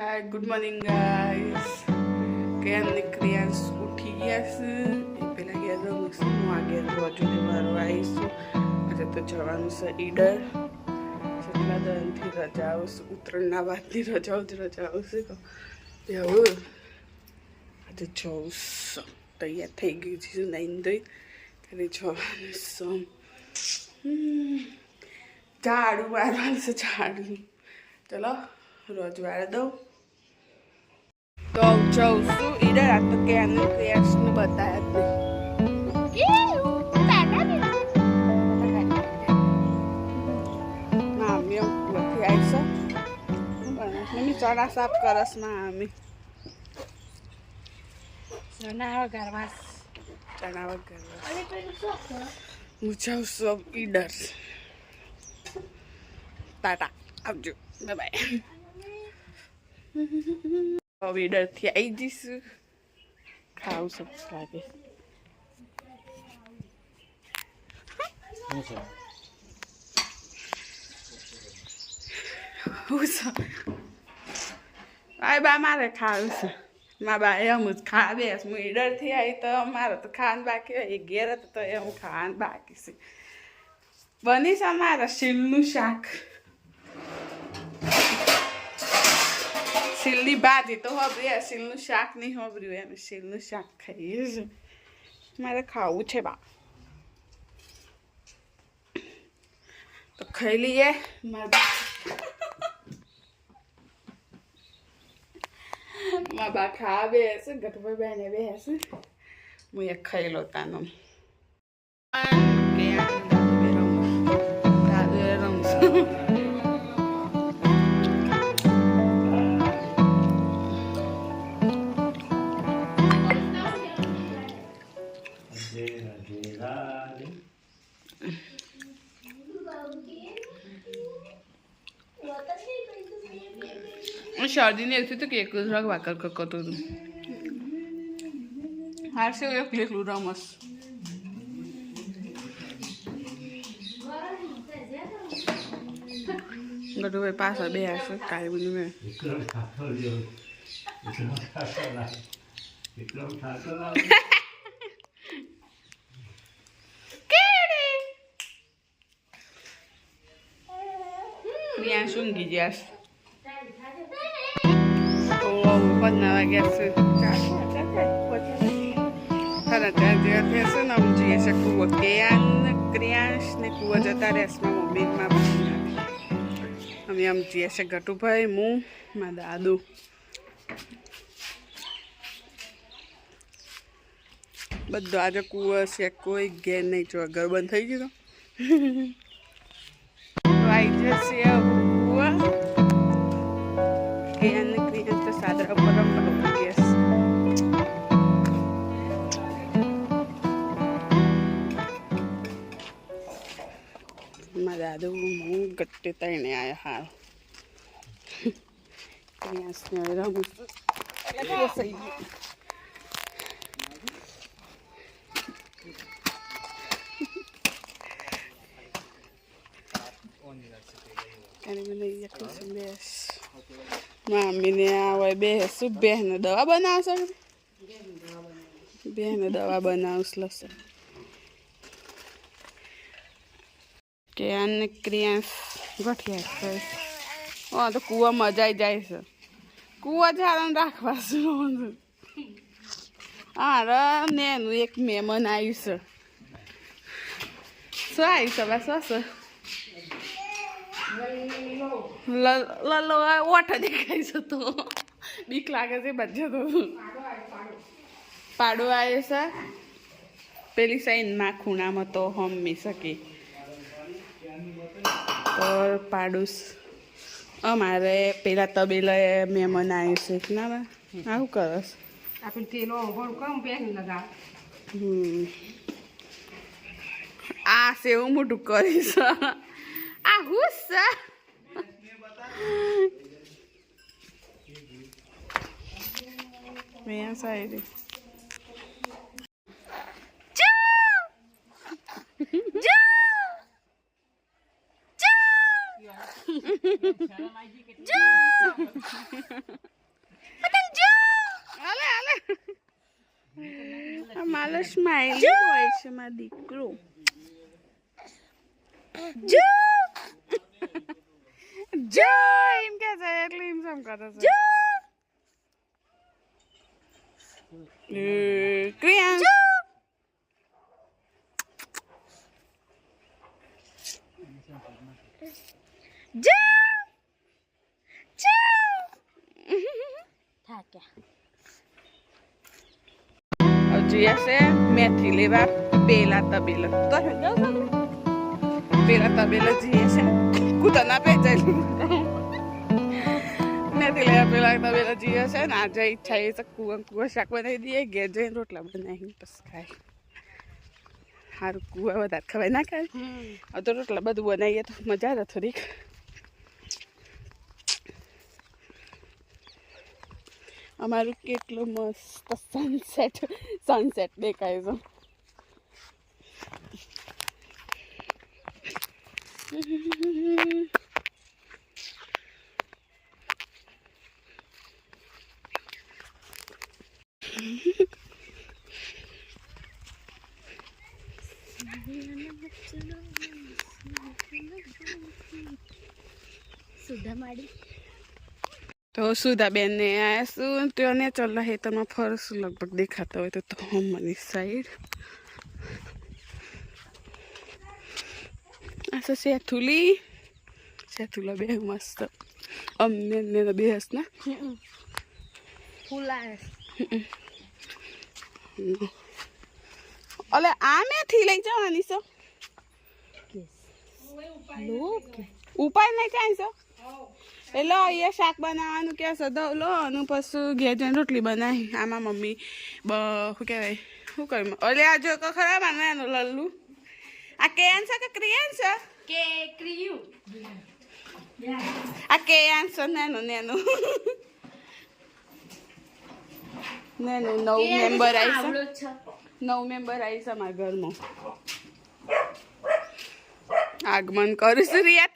Hi good morning guys કેમ નીકળ્યા ઉઠી ગયા છે. પેલા ગયા તો હું આગળ હજુ મારું આવીશું આજે તો જવાનું છે ઈડર. જેટલા દરથી રજા આવશે. ઉત્તરાયણના બાદની રજાઓ જ રજા આવશે તો એવું આજે જવું છે તૈયાર થઈ ગયું છે નહીં દઈ ત્યારે જવાનું છે. ઝાડુ મારવાનું છે, ઝાડુ. ચલો, રોજ વાળા દઉં. તો જઉં છું ઈડર આ તો ક્યાંનું ક્રિયાસનું બતાવ્યા જ નહીં મામી નથી આવીશ મમ્મી ચણા સાફ કરસ મામી ચણા વગર હું જાઉં છું ઈડર ટાટા આવજો બાય હવે ઈડરથી આવી જઈશું ખાવું સબ લાગે આ બા મારે ખાવું છે મા બા એમ જ ખા બેસ હું ઈડરથી આવી તો મારે તો ખાવાનું બાકી હોય એ ઘેર તો એમ ખાવાનું બાકી છે બનીશ અમારે મારા શીલનું શાક શીલની ભાજી તો હોબરી શીલનું શાક નહીં હોબર્યું એમ શીલનું શાક ખાઈએ મારે ખાવું છે બા. તો ખાઈ લઈએ. મારા બા ખા બે હશે ગઠભાઈ બેને બે હશે હું એક ખાઈ લો તાનો. શરદીને એવું થયું કે એકલું જ વાકર કરતો હતું હારશે એક એકલું રમસ ગઢુભાઈ પાછળ બે હશે કાળી બધું મેં વિક્રમ ઠાકોર જેવો પંદર વાગ્યા છે. સાડા ચાર આમ જઈએ છે કુવો. કેયાન, ક્રિયાંશ ને કુવો જતા રહેશે મોબાઈલમાં અમે આમ જઈએ છે, ગટુભાઈ, હું મા દાદુ. બધો આજે કુવો છે, કોઈ ઘેર નહીં જો ઘર બંધ થઈ ગયું આવી જશે કુવા. કેયાન, ક્રિયાંશ તો સાદરા દાદુ હું ગટ્ટે તઈને આવ્યા હાલ મામીને આવે બેસ બેન દવા બનાવશો બેન દવા બનાવશ લશે કે આને ક્રિયાંશ ગઠિયા હા તો કૂવા મજા આવી જાય છે. કૂવા જાળાને રાખવા શું હા ને એનું એક મહેમાન આવ્યું છે. શું આવ્યું છે બસ શું લલો ઓઠ દેખાય છે તો. બીક લાગે છે બચ્ચે તો. પાડો આવ્યો છે. પેલી સાઈડમાં ખૂણામાં તો હમી શકે. તો પાડુસ. અમારે પેલા તબેલા મહેમાન આવ્યું છે. ના આવું કરસ આપણે તેલો કમ પેન લગા આ સેવું મોટું કરીશ. આ હુસ જો! પતંગ જો! હાલે હાલે. માલો સ્માઈલી હોય છે મારો દીકરો. જો! જો એમ કે છે એટલે એમ સમ કરે છે? જો! ક્રિયાંક જો! Dude! હજી હશે મેથી લેવા પેલા તબેલા. તો પેલા તબેલા જઈએ છે. કૂતા ના પેચાય મેથી લેવા પેલા તબેલા જઈએ છે ને આજે ઈચ્છા એ છે કુવા કુવા શાક બનાવી દઈએ ઘેર જઈને રોટલા બનાવી પછી ખાય. સારું કુવા વધારે ખવાય ના ખાય. તો રોટલા બધું બનાવીએ તો મજા આવે થોડીક. અમારું કેટલું મસ્ત સનસેટ સનસેટ દેખાય છે તો સુધાબેનને ને તો શું ત્રણે ચલ્લા હેતરમાં ફરશું લગભગ દેખાતા હોય તો તો હમની સાઈડ. આ છે સેથુલી સેથુલા બે મસ્ત. અમને ને બે હસ ને. અલે આ મેથી લઈ જવાની છો? ઉપાય નહીં થાય છો? એટલે અહીંયા શાક બનાવવાનું કે સદો લો અને પછી ઘેર જઈને રોટલી બનાવી. આમાં મમ્મી બ શું કહેવાય? શું કહ્યું અલે આ જો ખરા માને એનું લલ્લુ? આ કેન છે કે ક્રિયાન છે? કે ક્રિયુ. આ કેન છે નેનું નેનું. નેનું નવ મેમ્બર આવી છે. નવ મેમ્બર આવી છે અમારા ઘરમાં. આગમન કરું છું રિયા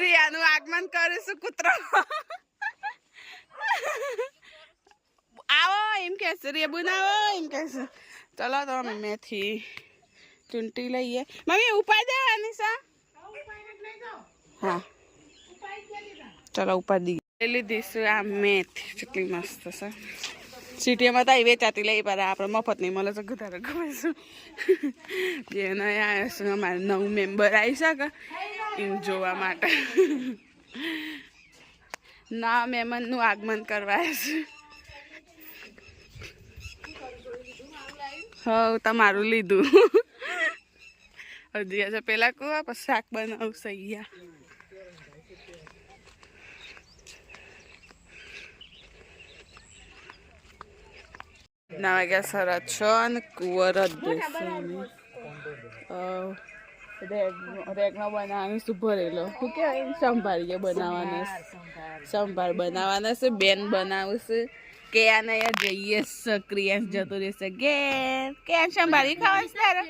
રિયાનું આગમન કરું છું કૂતરો. આવો, એમ કે છે રિયા બનાવો એમ કે છે ચલો તો અમે મેથી ચૂંટી લઈએ. મમ્મી, ઉપાય દેવાની અનિશા. હા. ચલો, ઉપાય દઈએ લીધીશું આ મેથી. કેટલી મસ્ત છે. સિટીમાં તો વેચાતી લઈ પર આપણે મફત નહીં મળે તો વધારે ગમે જે આવ્યા છે, અમારે નવું મેમ્બર આવી શકે, એમ જોવા માટે. ના, મહેમાનનું આગમન કરવા છે. હવ, તમારું લીધું. હજી આજે પેલા કુવા, પછી શાક બનાવશે અહીંયા અને કુંવર જ બેસવાની રેગનો બનાવવાનું શું ભરેલો શું કહેવાય સંભાળીએ બનાવવાના સંભાળ બનાવવાના છે બેન બનાવશે કે આને જઈએ સક્રિયાંશ જતો રહેશે ઘેર કે સંભાળી ખાવાનું તારે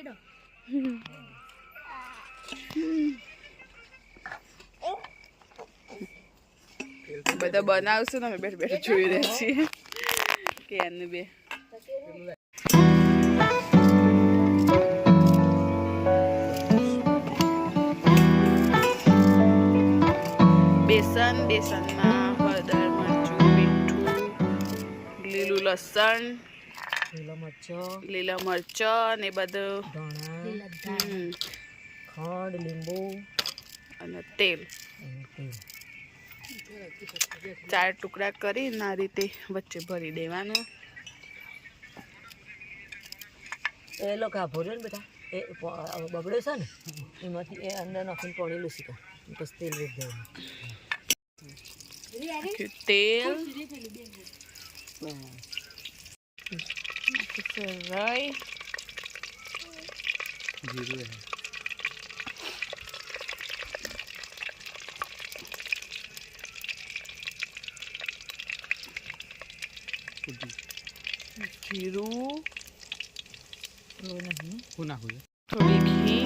બધા બનાવશું ને અમે બેઠ બેઠ જોઈ રહ્યા છીએ કે આને બે બેસન બેસનમાં હળદર મરચું મીઠું લીલું લસણ લીલો લીલા મરચા ને બધું ખાંડ લીંબુ અને તેલ. અને તેલ. ચાર ટુકડા કરી આ રીતે વચ્ચે ભરી દેવાનું. એ લોકો આ ભર્યો ને બેટા. એ પ- આ બગડ્યો છે ને એમાંથી એ અંદર નાખીને પાણી લૂસી કાઢ પછી તેલ વેચ દેવાનું. આખું તેલ. રાઈ જીરું. જીરું. શું નાખું છે થોડી ઘી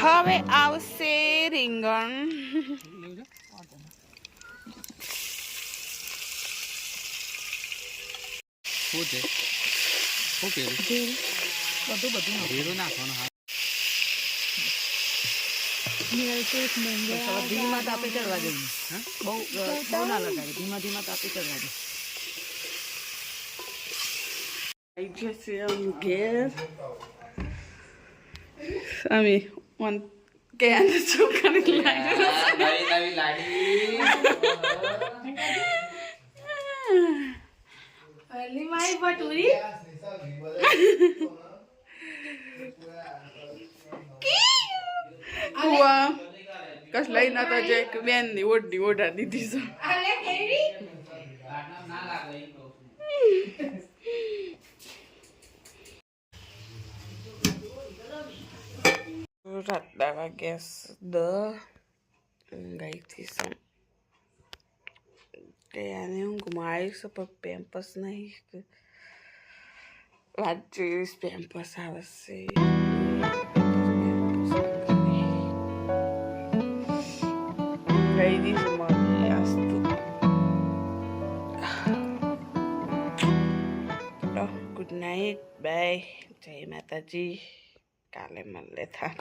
હવે આવશે રીંગણ શું છે શું બધું બધું નાખવાનું હા ધીમા તાપે ચડવા દે. બહુ બહુ ના લગાવે ધીમા ધીમા તાપે ચડવા દે. આવી જશે આમ ઘેર. અમે મન કે આને છોકરાને લાગ્યું નવી નવી કુવા. કશ લઈ નતા જાય કે બેનની ઓઢી ઓઢા દીધી છે. રાત. રાતના વાગ્યા દ. ઊંઘાઈથી સમ આને ઊંઘમાં આવીશ પણ પેમ્પસ નહીં. વાત જોઈશ પેમ્પસ આવશે ગુડ નાઇટ બાય. જય માતાજી. કાલે મળે થા